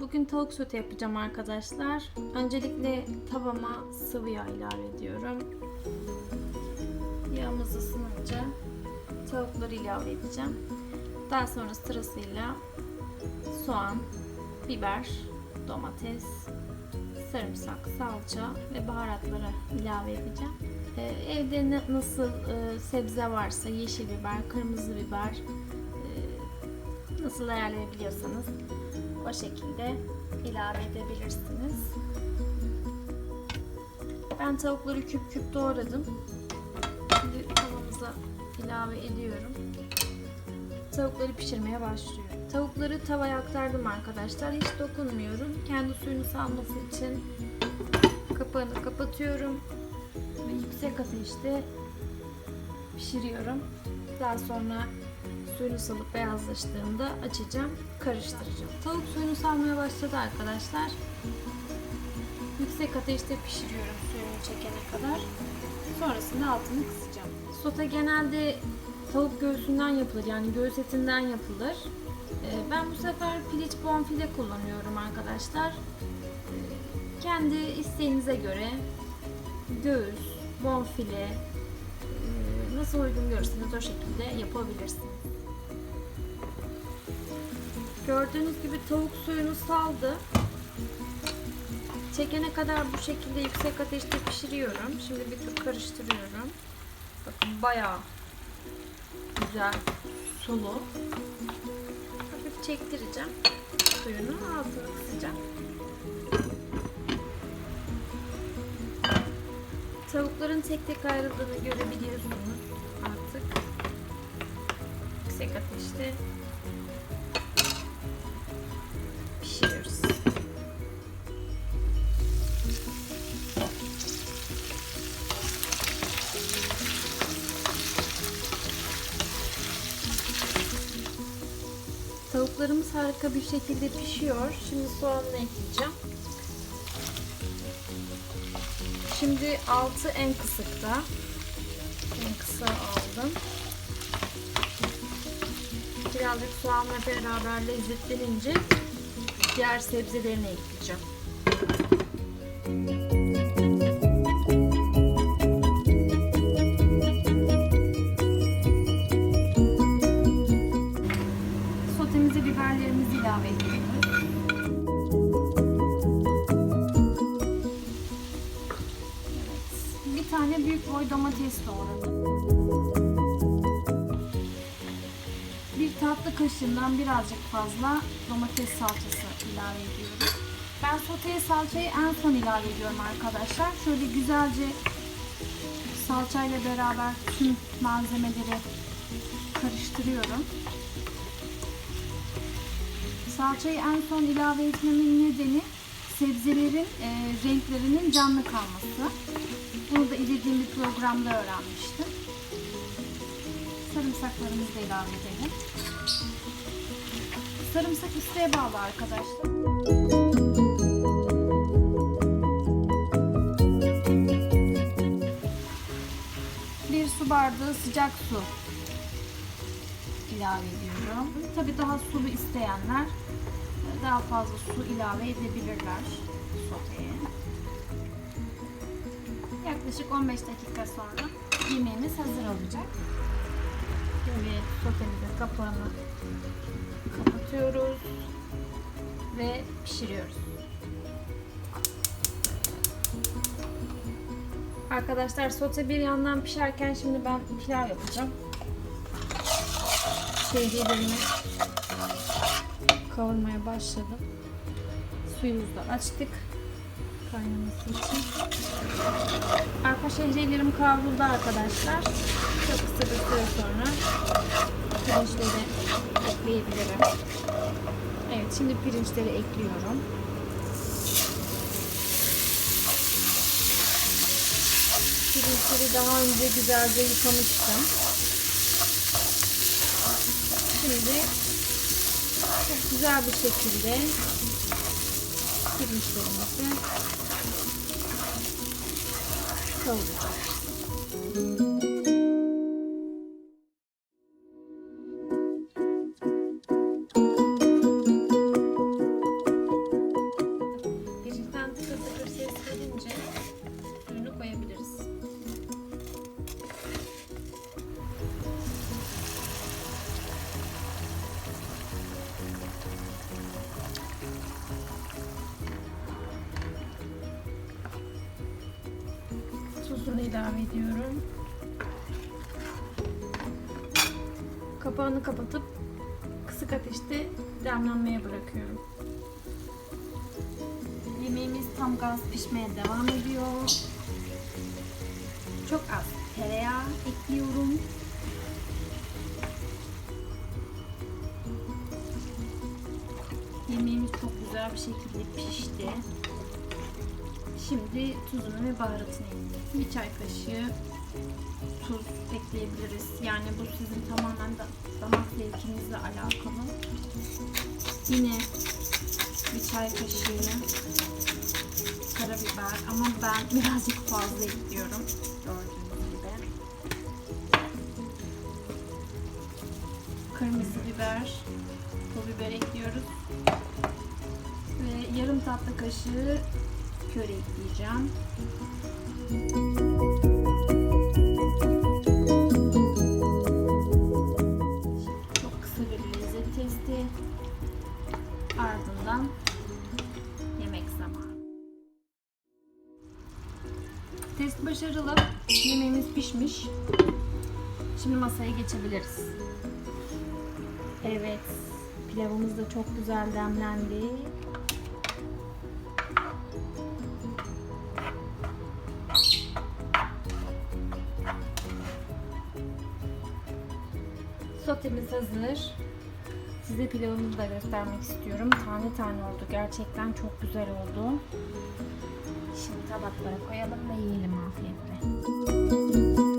Bugün tavuk sote yapacağım arkadaşlar. Öncelikle tavama sıvı yağ ilave ediyorum. Yağımız ısınınca tavukları ilave edeceğim. Daha sonra sırasıyla soğan, biber, domates, sarımsak, salça ve baharatları ilave edeceğim. Ee, evde na- nasıl e, sebze varsa yeşil biber, kırmızı biber e, nasıl ayarlayabiliyorsanız o şekilde ilave edebilirsiniz. Ben tavukları küp küp doğradım. Şimdi tavamıza ilave ediyorum. Tavukları pişirmeye başlıyorum. Tavukları tavaya aktardım arkadaşlar. Hiç dokunmuyorum. Kendi suyunu salması için kapağını kapatıyorum ve yüksek ateşte pişiriyorum. Daha sonra suyunu salıp beyazlaştığında açacağım, karıştıracağım. Tavuk suyunu salmaya başladı arkadaşlar. Yüksek ateşte pişiriyorum suyunu çekene kadar. Sonrasında altını kısacağım. Sote genelde tavuk göğsünden yapılır yani göğüs etinden yapılır. Ee, Ben bu sefer piliç bonfile kullanıyorum arkadaşlar. Ee, Kendi isteğinize göre göğüs, bonfile, e, nasıl uygun görürseniz o şekilde yapabilirsiniz. Gördüğünüz gibi tavuk suyunu saldı. Çekene kadar bu şekilde yüksek ateşte pişiriyorum. Şimdi bir tur karıştırıyorum. Bakın bayağı güzel sulu. Hafif çektireceğim suyunu altını kısacağım. Tavukların tek tek ayrıldığını görebiliyorsunuz artık. Yüksek ateşte Tavuklarımız harika bir şekilde pişiyor. Şimdi soğanını ekleyeceğim. Şimdi altı en kısıkta. En kısa aldım. Birazcık soğanla beraber lezzetlenince diğer sebzelerini ekleyeceğim. Büyük boy domates doğradım. Bir tatlı kaşığından birazcık fazla domates salçası ilave ediyorum. Ben soteye salçayı en son ilave ediyorum arkadaşlar. Şöyle güzelce salçayla beraber tüm malzemeleri karıştırıyorum. Salçayı en son ilave etmemin nedeni sebzelerin e, renklerinin canlı kalması. Bunu da izlediğim bir programda öğrenmiştim. Sarımsaklarımızı da ilave edelim. Sarımsak isteğe bağlı arkadaşlar. Bir su bardağı sıcak su ilave ediyorum. Tabi daha sulu isteyenler daha fazla su ilave edebilirler soteye. Yaklaşık 15 dakika sonra yemeğimiz hazır olacak. Şimdi sotemizin kapağını kapatıyoruz ve pişiriyoruz. Arkadaşlar sote bir yandan pişerken şimdi ben pilav yapacağım. Şehriyelerimi kavurmaya başladım. Suyumuzu da açtık kaynaması için. Arpa şehriyelerim kavruldu arkadaşlar. Çok kısa bir süre sonra pirinçleri ekleyebilirim. Evet şimdi pirinçleri ekliyorum. Pirinçleri daha önce güzelce yıkamıştım. Şimdi çok güzel bir şekilde pirinçlerimizi kavuracağız. İlave ediyorum. Kapağını kapatıp kısık ateşte demlenmeye bırakıyorum. Yemeğimiz tam gaz pişmeye devam ediyor. Çok az tereyağı ekliyorum. Yemeğimiz çok güzel bir şekilde pişti. Şimdi tuzunu ve baharatını ekliyorum. Bir çay kaşığı tuz ekleyebiliriz. Yani bu sizin tamamen da damak zevkinizle alakalı. Yine bir çay kaşığı karabiber ama ben birazcık fazla ekliyorum. Gördüğünüz gibi. Kırmızı biber, pul biber ekliyoruz. Ve yarım tatlı kaşığı köri ekleyeceğim. Çok kısa bir lezzet testi. Ardından yemek zamanı. Test başarılı. Yemeğimiz pişmiş. Şimdi masaya geçebiliriz. Evet. Pilavımız da çok güzel demlendi. Sotemiz hazır. Size pilavımızı da göstermek istiyorum. Tane tane oldu. Gerçekten çok güzel oldu. Şimdi tabaklara koyalım ve yiyelim afiyetle.